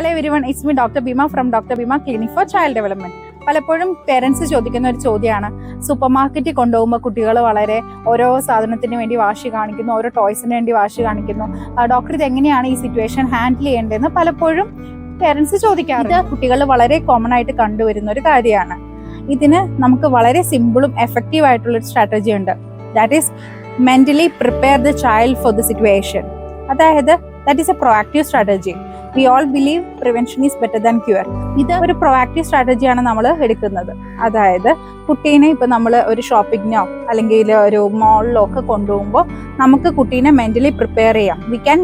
Hello everyone it's me doctor Beema from doctor Beema clinic for child development പലപ്പോഴും parents ചോദിക്കുന്ന ഒരു ചോദ്യമാണ്. Super മാർക്കറ്റിൽ കൊണ്ടുപോകുമ്പോൾ കുട്ടികൾ വളരെ ഓരോ സാധനത്തിന് വേണ്ടി വാശി കാണിക്കുന്നു ഓരോ ടോയ്സിന് വേണ്ടി വാശി കാണിക്കുന്നു. ഡോക്ടർ ഇത് എങ്ങനെയാണ് ഈ സിറ്റുവേഷൻ ഹാൻഡിൽ ചെയ്യേണ്ടതെന്ന് പലപ്പോഴും പേരൻസ് ചോദിക്കാറുണ്ട്. കുട്ടികൾ വളരെ കോമൺ ആയിട്ട് കണ്ടുവരുന്ന ഒരു കാര്യമാണ്. ഇതിന് നമുക്ക് വളരെ സിമ്പിളും എഫക്റ്റീവ് ആയിട്ടുള്ള ഒരു സ്ട്രാറ്റജി ഉണ്ട്. That is mentally prepare the child for the situation അതായത് that is a proactive strategy We all believe prevention is better than cure. ഇത് ഒരു പ്രൊവാക്റ്റീവ് സ്ട്രാറ്റജിയാണ് നമ്മൾ എടുക്കുന്നത്. അതായത് കുട്ടീനെ ഇപ്പൊ നമ്മൾ ഒരു ഷോപ്പിങ്ങിനോ അല്ലെങ്കിൽ ഒരു മോളിലോ ഒക്കെ കൊണ്ടുപോകുമ്പോൾ നമുക്ക് കുട്ടീനെ മെന്റലി പ്രിപ്പയർ ചെയ്യാം. We can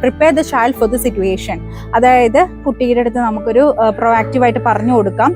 prepare the child for the situation അതായത് കുട്ടിയുടെ അടുത്ത് നമുക്കൊരു പ്രൊവാക്റ്റീവായിട്ട് പറഞ്ഞു കൊടുക്കാം.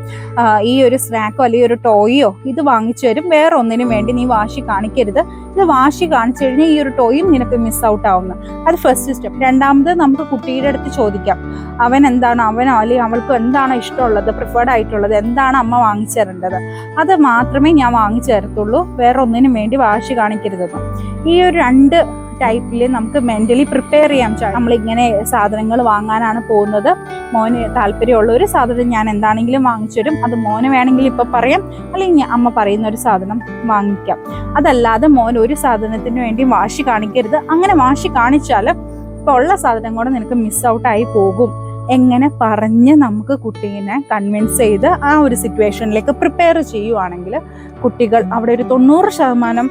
ഈ ഒരു സ്നാക്കോ അല്ലെങ്കിൽ ഒരു ടോയോ ഇത് വാങ്ങിച്ചു തരും. വേറെ ഒന്നിനും വേണ്ടി നീ വാശി കാണിക്കരുത്. ഇത് വാശി കാണിച്ചു കഴിഞ്ഞാൽ ഈ ഒരു ടോയും നിനക്ക് മിസ് ഔട്ട് ആവുന്നു. അത് ഫസ്റ്റ് സ്റ്റെപ്പ് രണ്ടാമത് നമുക്ക് കുട്ടിയുടെ അടുത്ത് ചോദിക്കാം. അവൻ എന്താണ്? അവനോ അല്ലെങ്കിൽ അവൾക്ക് എന്താണോ ഇഷ്ടമുള്ളത് പ്രിഫേർഡ് ആയിട്ടുള്ളത്. എന്താണ് അമ്മ വാങ്ങിച്ചു തരേണ്ടത്? അത് മാത്രമേ ഞാൻ വാങ്ങിച്ചു തരത്തുള്ളൂ. വേറെ ഒന്നിനും വേണ്ടി വാശി കാണിക്കരുതെന്ന്. ഈ ഒരു രണ്ട് ടൈപ്പിൽ നമുക്ക് മെന്റലി പ്രിപ്പയർ ചെയ്യാം. നമ്മൾ ഇങ്ങനെ സാധനങ്ങൾ വാങ്ങാനാണ് പോകുന്നത്. മോന് താല്പര്യമുള്ള ഒരു സാധനം ഞാൻ എന്താണെങ്കിലും വാങ്ങിച്ചു തരും. അത് മോന് വേണമെങ്കിൽ ഇപ്പൊ പറയാം. അല്ലെങ്കിൽ അമ്മ പറയുന്ന ഒരു സാധനം വാങ്ങിക്കാം. അതല്ലാതെ മോൻ ഒരു സാധനത്തിന് വേണ്ടി വാശി കാണിക്കരുത്. അങ്ങനെ വാശി കാണിച്ചാൽ ഇപ്പൊ ഉള്ള സാധനം കൂടെ നിനക്ക് മിസ് ഔട്ട് ആയി പോകും. എങ്ങനെ പറഞ്ഞ് നമുക്ക് കുട്ടീനെ കൺവിൻസ് ചെയ്ത് ആ ഒരു സിറ്റുവേഷനിലേക്ക് പ്രിപ്പയർ ചെയ്യുവാണെങ്കിൽ കുട്ടികൾ അവിടെ ഒരു തൊണ്ണൂറ് ശതമാനം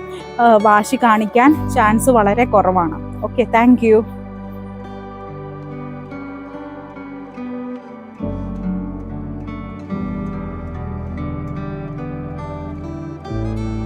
വാശി കാണിക്കാൻ ചാൻസ് വളരെ കുറവാണ്. Okay thank